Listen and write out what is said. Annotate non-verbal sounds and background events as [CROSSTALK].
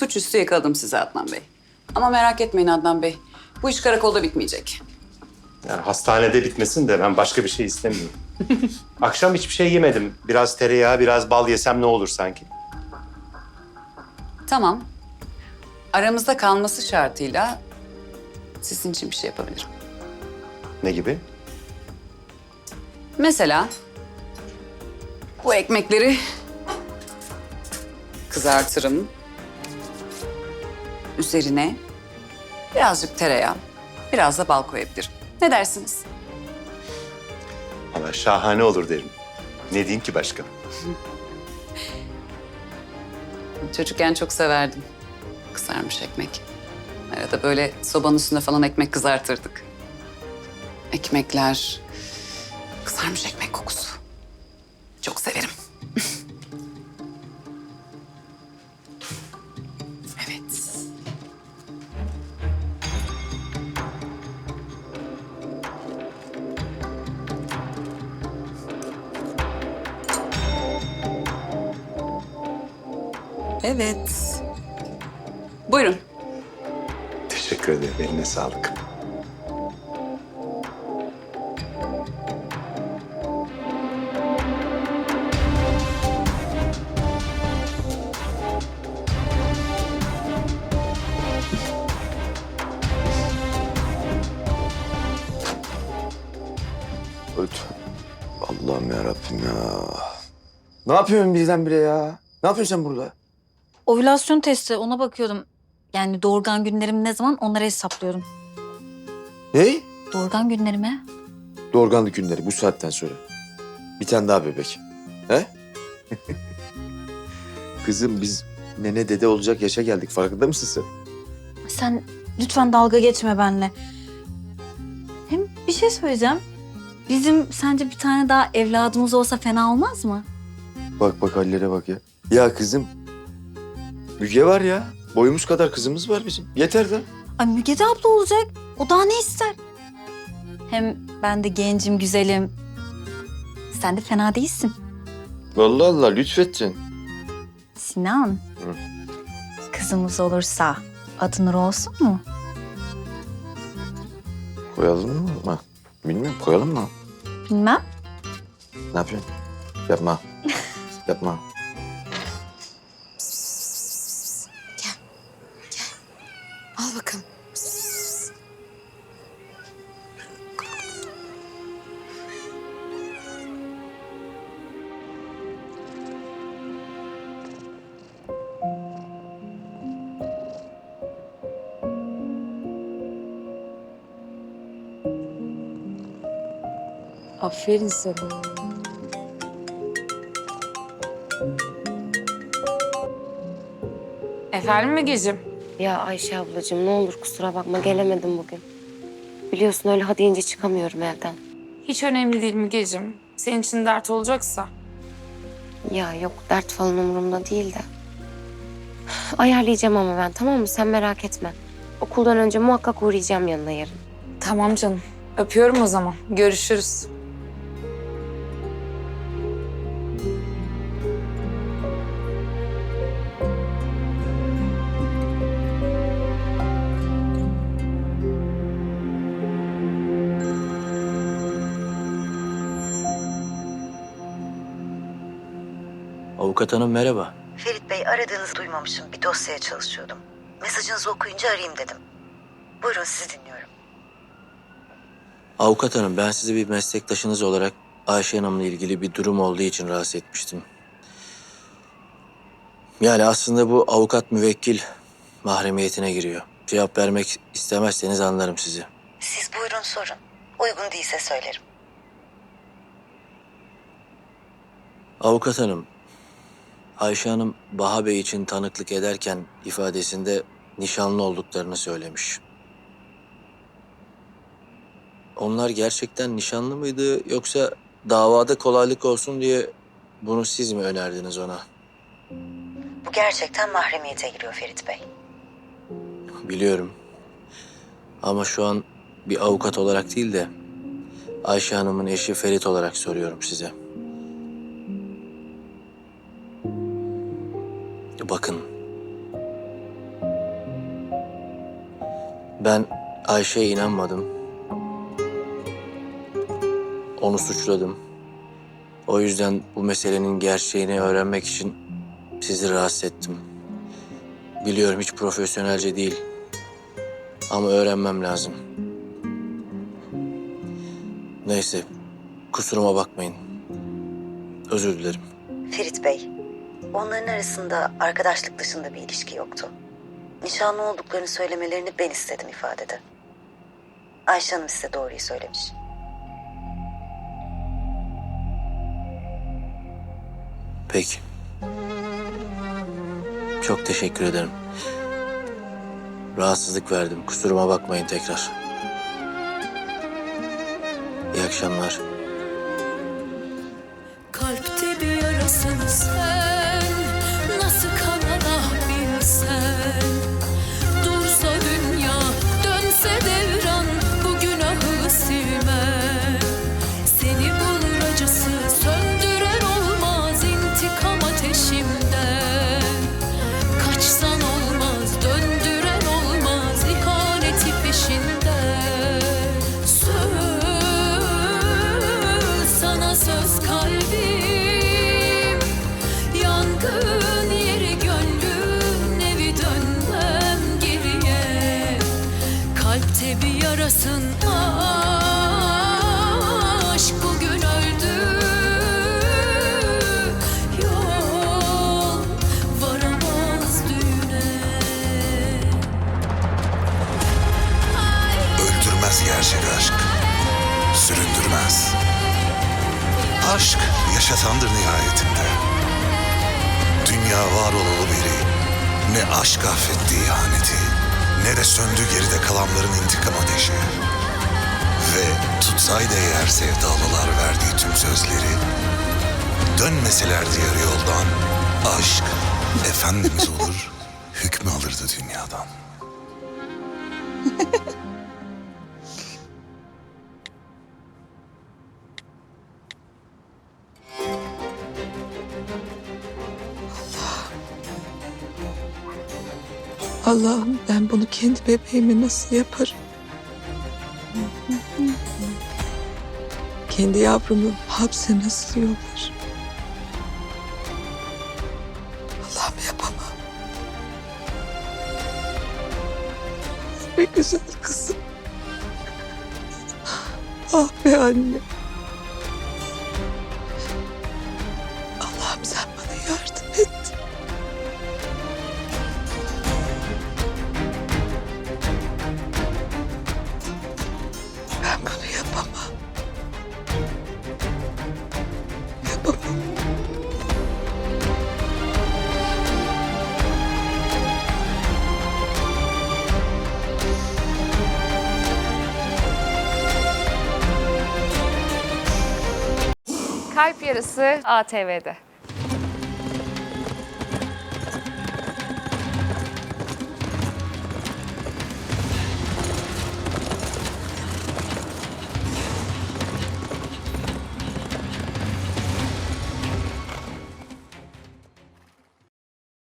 Suçüstü yakaladım sizi Adnan Bey. Ama merak etmeyin Adnan Bey. Bu iş karakolda bitmeyecek. Yani hastanede bitmesin de ben başka bir şey istemiyorum. [LAUGHS] Akşam hiçbir şey yemedim. Biraz tereyağı, biraz bal yesem ne olur sanki? Tamam. Aramızda kalması şartıyla sizin için bir şey yapabilirim. Ne gibi? Mesela bu ekmekleri kızartırım. Üzerine birazcık tereyağı, biraz da bal koyabilirim. Ne dersiniz? Valla şahane olur derim. Ne diyeyim ki başka? [LAUGHS] Çocukken çok severdim. Kızarmış ekmek. Arada böyle sobanın üstünde falan ekmek kızartırdık. Ekmekler, kızarmış ekmek Evet. Buyurun. Teşekkür ederim. Eline sağlık. Allah'ım ya Rabbim ya. Ne yapıyorsun birdenbire ya? Ne yapıyorsun sen burada? Ovülasyon testi ona bakıyordum. Yani doğurgan günlerim ne zaman onları hesaplıyorum. Ney? Doğurgan günlerime? Doğurganlık günleri bu saatten sonra. Bir tane daha bebek. He? [LAUGHS] Kızım biz nene dede olacak yaşa geldik. Farkında mısın sen? Sen lütfen dalga geçme benimle. Hem bir şey söyleyeceğim. Bizim sence bir tane daha evladımız olsa fena olmaz mı? Bak bak hallere bak ya. Ya kızım. Müge var ya. Boyumuz kadar kızımız var bizim. Yeter de. Ay Müge de abla olacak. O daha ne ister? Hem ben de gencim, güzelim. Sen de fena değilsin. Vallahi Allah lütfettin. Sinan. Kızımız olursa adı Nur olsun mu? Koyalım mı? Bilmiyorum koyalım mı? Bilmem. Ne yapıyorsun? Yapma. [LAUGHS] Yapma. Al bakalım. Aferin sana. Efendim Mügeciğim? Ya Ayşe ablacığım ne olur kusura bakma gelemedim bugün. Biliyorsun öyle ha deyince çıkamıyorum evden. Hiç önemli değil Mügeciğim. Senin için dert olacaksa. Ya yok dert falan umurumda değil de. Ayarlayacağım ama ben tamam mı sen merak etme. Okuldan önce muhakkak uğrayacağım yanına yarın. Tamam canım. Öpüyorum o zaman. Görüşürüz. Avukat hanım merhaba. Ferit Bey aradığınızı duymamışım. Bir dosyaya çalışıyordum. Mesajınızı okuyunca arayayım dedim. Buyurun sizi dinliyorum. Avukat hanım ben sizi bir meslektaşınız olarak Ayşe Hanım'la ilgili bir durum olduğu için rahatsız etmiştim. Yani aslında bu avukat müvekkil mahremiyetine giriyor. Cevap vermek istemezseniz anlarım sizi. Siz buyurun sorun. Uygun değilse söylerim. Avukat hanım, Ayşe Hanım Baha Bey için tanıklık ederken ifadesinde nişanlı olduklarını söylemiş. Onlar gerçekten nişanlı mıydı yoksa davada kolaylık olsun diye bunu siz mi önerdiniz ona? Bu gerçekten mahremiyete giriyor Ferit Bey. Biliyorum. Ama şu an bir avukat olarak değil de Ayşe Hanım'ın eşi Ferit olarak soruyorum size. Bakın, Ben Ayşe'ye inanmadım. Onu suçladım. O yüzden bu meselenin gerçeğini öğrenmek için sizi rahatsız ettim. Biliyorum hiç profesyonelce değil. Ama öğrenmem lazım. Neyse, kusuruma bakmayın. Özür dilerim. Ferit Bey, onların arasında arkadaşlık dışında bir ilişki yoktu. Nişanlı olduklarını söylemelerini ben istedim ifadede. Ayşe Hanım size doğruyu söylemiş. Peki. Çok teşekkür ederim. Rahatsızlık verdim. Kusuruma bakmayın tekrar. İyi akşamlar. Kalpte bir yarasın sen bir yarasın aşk bugün öldü Yol varamaz düğüne Öldürmez gerçek aşk, süründürmez. Aşk yaşatandır nihayetinde. Dünya var olalı beri ne aşk affetti ihaneti, ne de söndü geride kalanların intikam ateşi. Ve tutsaydı eğer sevdalılar verdiği tüm sözleri, dönmeselerdi yarı yoldan, aşk efendimiz olur, hükmü alırdı dünyadan. [LAUGHS] Allah'ım ben bunu kendi bebeğime nasıl yaparım? Kendi yavrumu hapse nasıl yollar? Allah'ım yapamam. Be güzel kızım. Ah be anne. Yarısı ATV'de.